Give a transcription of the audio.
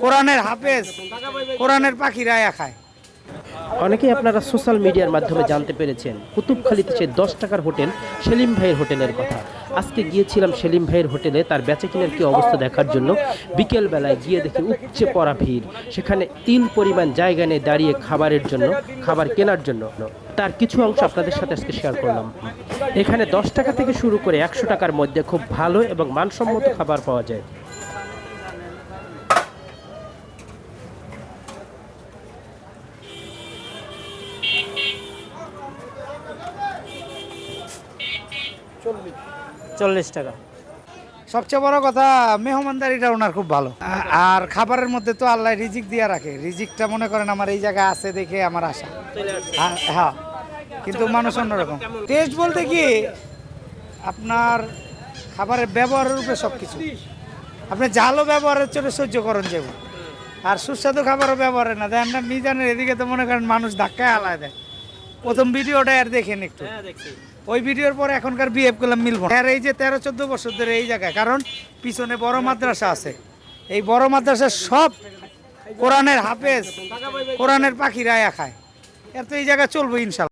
কোরআনের হাফেজ, কোরআনের পাখি রায়া খায়। অনেকেই আপনারা সোশ্যাল মিডিয়ার মাধ্যমে জানতে পেরেছেন, কুতুবখালিতে সেই দশ টাকার হোটেল সেলিম ভাইয়ের হোটেলের কথা। আজকে গিয়েছিলাম সেলিম ভাইয়ের হোটেলে, তার বেচাকিনার কি অবস্থা দেখার জন্য বিকেল বেলায় গিয়ে দেখি উপচে পড়া ভিড়। সেখানে তিন পরিমাণ জায়গা নিয়ে দাঁড়িয়ে খাবারের জন্য, খাবার কেনার জন্য। তার কিছু অংশ আপনাদের সাথে আজকে শেয়ার করলাম। এখানে দশ টাকা থেকে শুরু করে একশো টাকার মধ্যে খুব ভালো এবং মানসম্মত খাবার পাওয়া যায়। চল্লিশ। টাকা। সবচেয়ে বড় কথা মেহমানদারিটা ওনার খুব ভালো। আর খাবারের মধ্যে তো আল্লাহ রিজিক দিয়ে রাখে। রিজিকটা মনে করেন আমার এই জায়গায় আছে দেখে আমার আশা। আর- হ্যাঁ। কিন্তু মানুষ অন্যরকম। টেস্ট বলতে কি আপনার খাবারের ব্যবহারের উপরে সব কিছু আপনি জালও ব্যবহারের জন্য সহ্য করেন যাব আর সুস্বাদু খাবারও ব্যবহারে না। দেন না মিজানের এদিকে তো মনে করেন মানুষ ধাক্কায় আলায় দেয় প্রথম ভিডিওটা আর দেখেন একটু। ওই ভিডিওর পর এখনকার বিহেভ করলাম মিলবো। আর এই যে তেরো চোদ্দ বছর ধরে এই জায়গায়, কারণ পিছনে বড় মাদ্রাসা আছে। এই বড় মাদ্রাসা সব কোরআনের হাফেজ, কোরআনের পাখিরা খায়। এত এই জায়গা চলবো ইনশাল্লাহ।